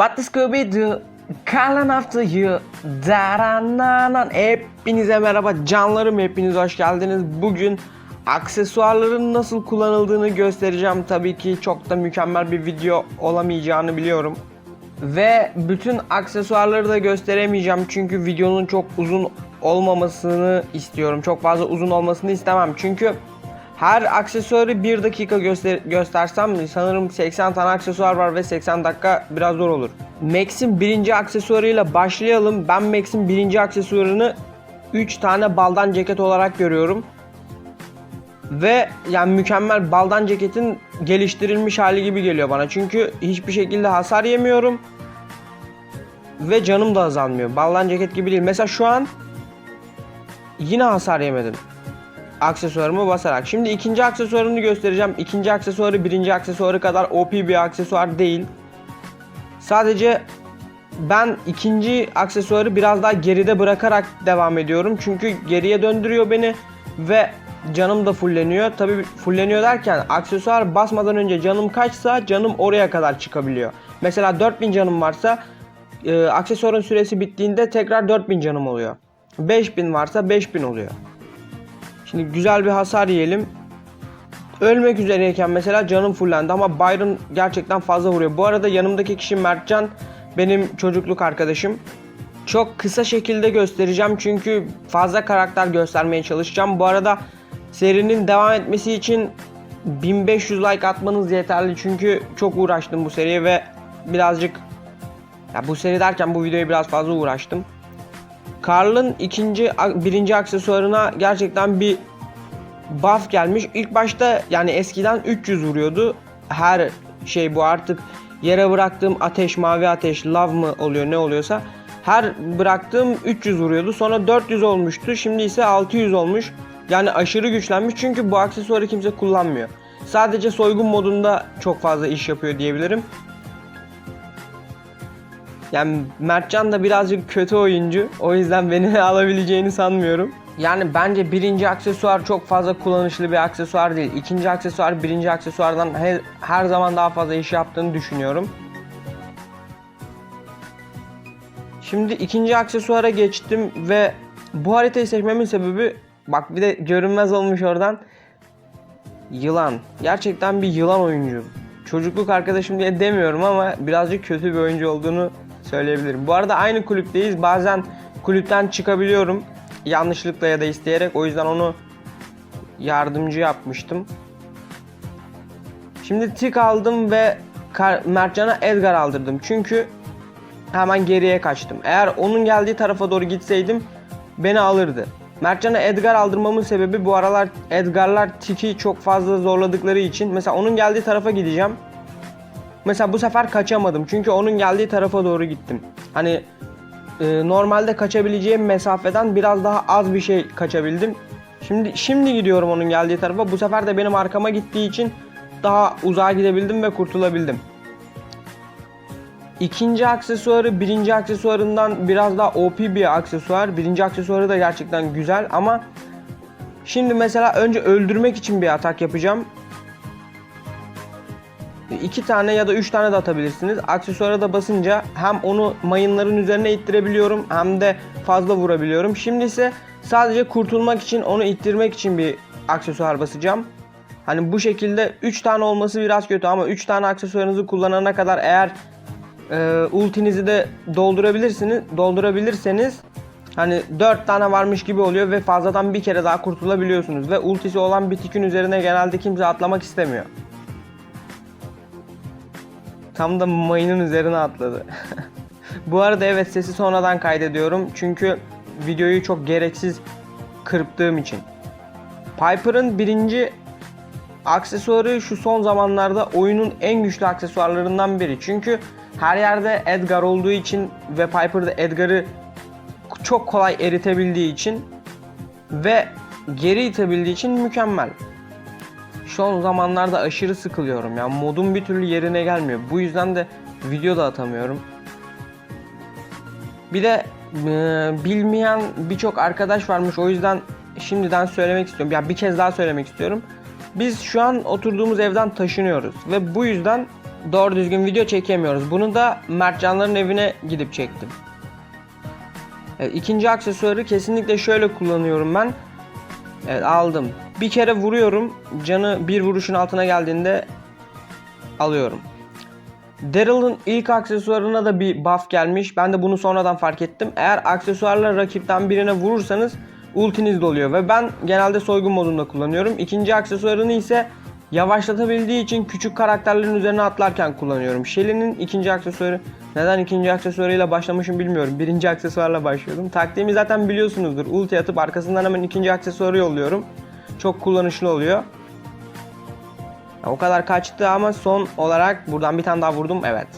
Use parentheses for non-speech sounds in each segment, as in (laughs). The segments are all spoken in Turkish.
What is Scooby Doo? Calling after you. Darananan. Hepinize merhaba canlarım. Hepiniz hoş geldiniz. Bugün aksesuarların nasıl kullanıldığını göstereceğim. Tabii ki çok da mükemmel bir video olamayacağını biliyorum. Ve bütün aksesuarları da gösteremeyeceğim. Çünkü videonun çok uzun olmamasını istiyorum. Çok fazla uzun olmasını istemem. Çünkü her aksesuarı 1 dakika göster göstersem sanırım 80 tane aksesuar var ve 80 dakika biraz zor olur. Max'in birinci aksesuarıyla başlayalım. Ben Max'in birinci aksesuarını 3 tane baldan ceket olarak görüyorum. Ve yani mükemmel baldan ceketin geliştirilmiş hali gibi geliyor bana. Çünkü hiçbir şekilde hasar yemiyorum. Ve canım da azalmıyor. Baldan ceket gibi değil. Mesela şu an yine hasar yemedim aksesuarımı basarak. Şimdi ikinci aksesuarını göstereceğim. İkinci aksesuarı birinci aksesuarı kadar OP bir aksesuar değil. Sadece ben ikinci aksesuarı biraz daha geride bırakarak devam ediyorum. Çünkü geriye döndürüyor beni ve canım da fulleniyor. Tabi fulleniyor derken aksesuar basmadan önce canım kaçsa canım oraya kadar çıkabiliyor. Mesela 4000 canım varsa e, aksesuarın süresi bittiğinde tekrar 4000 canım oluyor. 5000 varsa 5000 oluyor. Şimdi güzel bir hasar yiyelim. Ölmek üzereyken mesela canım fullendi ama Byron gerçekten fazla vuruyor. Bu arada yanımdaki kişi Mertcan benim çocukluk arkadaşım. Çok kısa şekilde göstereceğim çünkü fazla karakter göstermeye çalışacağım. Bu arada serinin devam etmesi için 1500 like atmanız yeterli çünkü çok uğraştım bu seriye ve birazcık ya bu seri derken bu videoyu biraz fazla uğraştım. Karl'ın ikinci birinci aksesuarına gerçekten bir buff gelmiş. İlk başta yani eskiden 300 vuruyordu. Her şey bu artık yere bıraktığım ateş, mavi ateş, love mı oluyor ne oluyorsa her bıraktığım 300 vuruyordu. Sonra 400 olmuştu. Şimdi ise 600 olmuş. Yani aşırı güçlenmiş çünkü bu aksesuarı kimse kullanmıyor. Sadece soygun modunda çok fazla iş yapıyor diyebilirim. Yani Mertcan da birazcık kötü oyuncu. O yüzden beni (laughs) alabileceğini sanmıyorum. Yani bence birinci aksesuar çok fazla kullanışlı bir aksesuar değil. İkinci aksesuar birinci aksesuardan her, her zaman daha fazla iş yaptığını düşünüyorum. Şimdi ikinci aksesuara geçtim ve bu haritayı seçmemin sebebi bak bir de görünmez olmuş oradan. Yılan. Gerçekten bir yılan oyuncu. Çocukluk arkadaşım diye demiyorum ama birazcık kötü bir oyuncu olduğunu söyleyebilirim. Bu arada aynı kulüpteyiz. Bazen kulüpten çıkabiliyorum. Yanlışlıkla ya da isteyerek. O yüzden onu yardımcı yapmıştım. Şimdi tik aldım ve Mertcan'a Edgar aldırdım. Çünkü hemen geriye kaçtım. Eğer onun geldiği tarafa doğru gitseydim beni alırdı. Mertcan'a Edgar aldırmamın sebebi bu aralar Edgar'lar tiki çok fazla zorladıkları için. Mesela onun geldiği tarafa gideceğim. Mesela bu sefer kaçamadım. Çünkü onun geldiği tarafa doğru gittim. Hani e, normalde kaçabileceğim mesafeden biraz daha az bir şey kaçabildim. Şimdi şimdi gidiyorum onun geldiği tarafa. Bu sefer de benim arkama gittiği için daha uzağa gidebildim ve kurtulabildim. İkinci aksesuarı birinci aksesuarından biraz daha OP bir aksesuar. Birinci aksesuarı da gerçekten güzel ama şimdi mesela önce öldürmek için bir atak yapacağım. İki tane ya da üç tane de atabilirsiniz. Aksesuara da basınca hem onu mayınların üzerine ittirebiliyorum hem de fazla vurabiliyorum. Şimdi ise sadece kurtulmak için onu ittirmek için bir aksesuar basacağım. Hani bu şekilde 3 tane olması biraz kötü ama 3 tane aksesuarınızı kullanana kadar eğer e, ultinizi de doldurabilirsiniz, doldurabilirseniz hani 4 tane varmış gibi oluyor ve fazladan bir kere daha kurtulabiliyorsunuz ve ultisi olan bir tikin üzerine genelde kimse atlamak istemiyor. Tam da mayının üzerine atladı. (laughs) Bu arada evet sesi sonradan kaydediyorum. Çünkü videoyu çok gereksiz kırptığım için. Piper'ın birinci aksesuarı şu son zamanlarda oyunun en güçlü aksesuarlarından biri. Çünkü her yerde Edgar olduğu için ve Piper da Edgar'ı çok kolay eritebildiği için ve geri itebildiği için mükemmel son zamanlarda aşırı sıkılıyorum ya. Modum bir türlü yerine gelmiyor. Bu yüzden de video da atamıyorum. Bir de e, bilmeyen birçok arkadaş varmış. O yüzden şimdiden söylemek istiyorum. Ya bir kez daha söylemek istiyorum. Biz şu an oturduğumuz evden taşınıyoruz ve bu yüzden doğru düzgün video çekemiyoruz. Bunu da Mertcanların evine gidip çektim. Evet, ikinci aksesuarı kesinlikle şöyle kullanıyorum ben. Evet aldım. Bir kere vuruyorum. Canı bir vuruşun altına geldiğinde alıyorum. Daryl'ın ilk aksesuarına da bir buff gelmiş. Ben de bunu sonradan fark ettim. Eğer aksesuarla rakipten birine vurursanız ultiniz doluyor ve ben genelde soygun modunda kullanıyorum. İkinci aksesuarını ise yavaşlatabildiği için küçük karakterlerin üzerine atlarken kullanıyorum. Shelly'nin ikinci aksesuarı neden ikinci aksesuarıyla başlamışım bilmiyorum. Birinci aksesuarla başlıyordum. Taktiğimi zaten biliyorsunuzdur. Ulti atıp arkasından hemen ikinci aksesuarı yolluyorum. Çok kullanışlı oluyor. O kadar kaçtı ama son olarak buradan bir tane daha vurdum. Evet.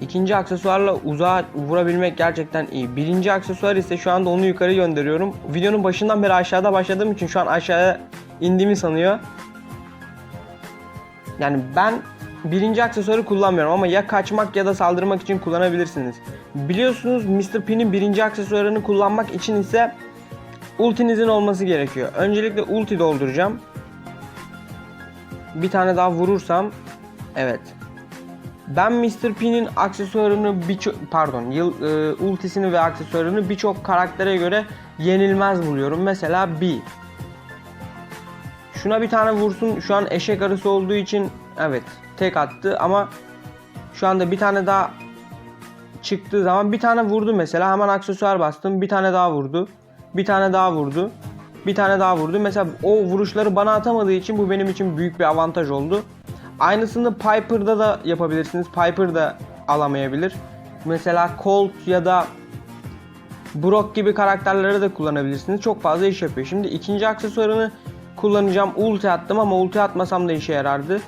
İkinci aksesuarla uzağa vurabilmek gerçekten iyi. Birinci aksesuar ise şu anda onu yukarı gönderiyorum. Videonun başından beri aşağıda başladığım için şu an aşağıya indiğimi sanıyor. Yani ben birinci aksesuarı kullanmıyorum ama ya kaçmak ya da saldırmak için kullanabilirsiniz. Biliyorsunuz Mr. P'nin birinci aksesuarını kullanmak için ise ultinizin olması gerekiyor. Öncelikle ulti dolduracağım. Bir tane daha vurursam evet. Ben Mr. P'nin aksesuarını birçok pardon yıl e, ultisini ve aksesuarını birçok karaktere göre yenilmez buluyorum. Mesela B. Şuna bir tane vursun. Şu an eşek arısı olduğu için evet tek attı ama şu anda bir tane daha çıktığı zaman bir tane vurdu mesela. Hemen aksesuar bastım. Bir tane daha vurdu. Bir tane daha vurdu. Bir tane daha vurdu. Mesela o vuruşları bana atamadığı için bu benim için büyük bir avantaj oldu. Aynısını Piper'da da yapabilirsiniz. Piper da alamayabilir. Mesela Colt ya da Brock gibi karakterleri de kullanabilirsiniz. Çok fazla iş yapıyor. Şimdi ikinci aksesuarını kullanacağım ulti attım ama ulti atmasam da işe yarardı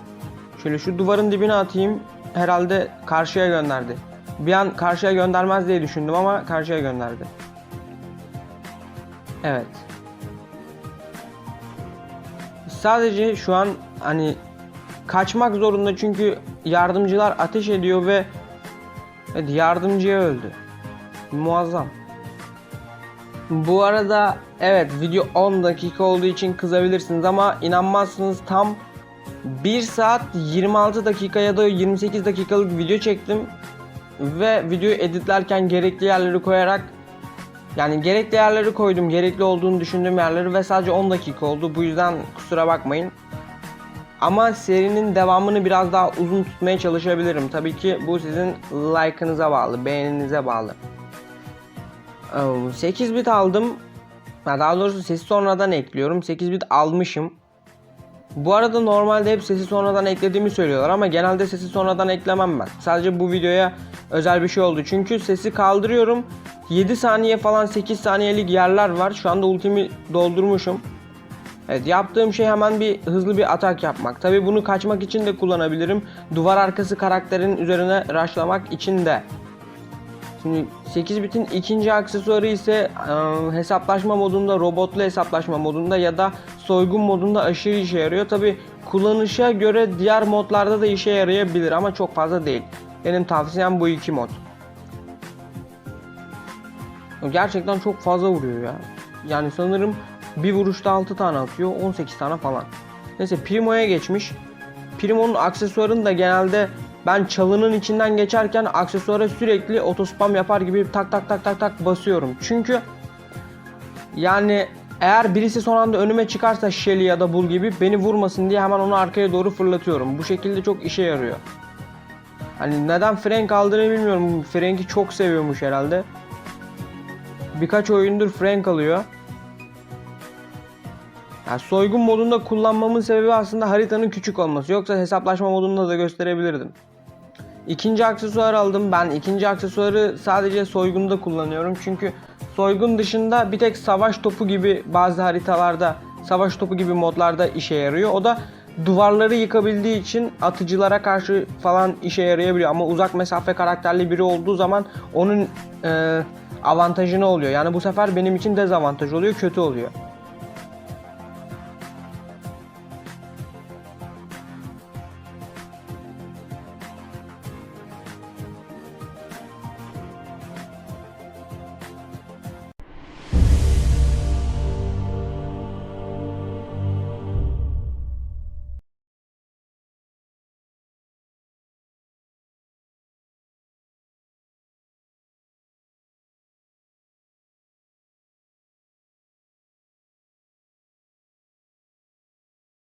şöyle şu duvarın dibine atayım herhalde karşıya gönderdi bir an karşıya göndermez diye düşündüm ama karşıya gönderdi. Evet. Sadece şu an hani kaçmak zorunda çünkü yardımcılar ateş ediyor ve evet, yardımcıya öldü. Muazzam. Bu arada evet video 10 dakika olduğu için kızabilirsiniz ama inanmazsınız tam 1 saat 26 dakika ya da 28 dakikalık video çektim ve videoyu editlerken gerekli yerleri koyarak yani gerekli yerleri koydum, gerekli olduğunu düşündüğüm yerleri ve sadece 10 dakika oldu. Bu yüzden kusura bakmayın. Ama serinin devamını biraz daha uzun tutmaya çalışabilirim. Tabii ki bu sizin like'ınıza bağlı, beğeninize bağlı. 8 bit aldım. Daha doğrusu sesi sonradan ekliyorum. 8 bit almışım. Bu arada normalde hep sesi sonradan eklediğimi söylüyorlar ama genelde sesi sonradan eklemem ben. Sadece bu videoya özel bir şey oldu. Çünkü sesi kaldırıyorum. 7 saniye falan 8 saniyelik yerler var. Şu anda ultimi doldurmuşum. Evet yaptığım şey hemen bir hızlı bir atak yapmak. Tabi bunu kaçmak için de kullanabilirim. Duvar arkası karakterin üzerine rushlamak için de. Şimdi 8 bitin ikinci aksesuarı ise e, hesaplaşma modunda, robotlu hesaplaşma modunda ya da soygun modunda aşırı işe yarıyor. Tabi kullanışa göre diğer modlarda da işe yarayabilir ama çok fazla değil. Benim tavsiyem bu iki mod. Gerçekten çok fazla vuruyor ya. Yani sanırım bir vuruşta 6 tane atıyor, 18 tane falan. Neyse Primo'ya geçmiş. Primo'nun aksesuarını da genelde ben çalının içinden geçerken aksesuara sürekli otospam yapar gibi tak tak tak tak tak basıyorum. Çünkü yani eğer birisi son anda önüme çıkarsa Shelly ya da Bull gibi beni vurmasın diye hemen onu arkaya doğru fırlatıyorum. Bu şekilde çok işe yarıyor. Hani neden Frank aldığını bilmiyorum. Frank'i çok seviyormuş herhalde. Birkaç oyundur Frank alıyor. Yani soygun modunda kullanmamın sebebi aslında haritanın küçük olması. Yoksa hesaplaşma modunda da gösterebilirdim. İkinci aksesuar aldım. Ben ikinci aksesuarı sadece soygunda kullanıyorum. Çünkü soygun dışında bir tek savaş topu gibi bazı haritalarda, savaş topu gibi modlarda işe yarıyor. O da duvarları yıkabildiği için atıcılara karşı falan işe yarayabiliyor. Ama uzak mesafe karakterli biri olduğu zaman onun e, avantajı ne oluyor? Yani bu sefer benim için dezavantaj oluyor, kötü oluyor.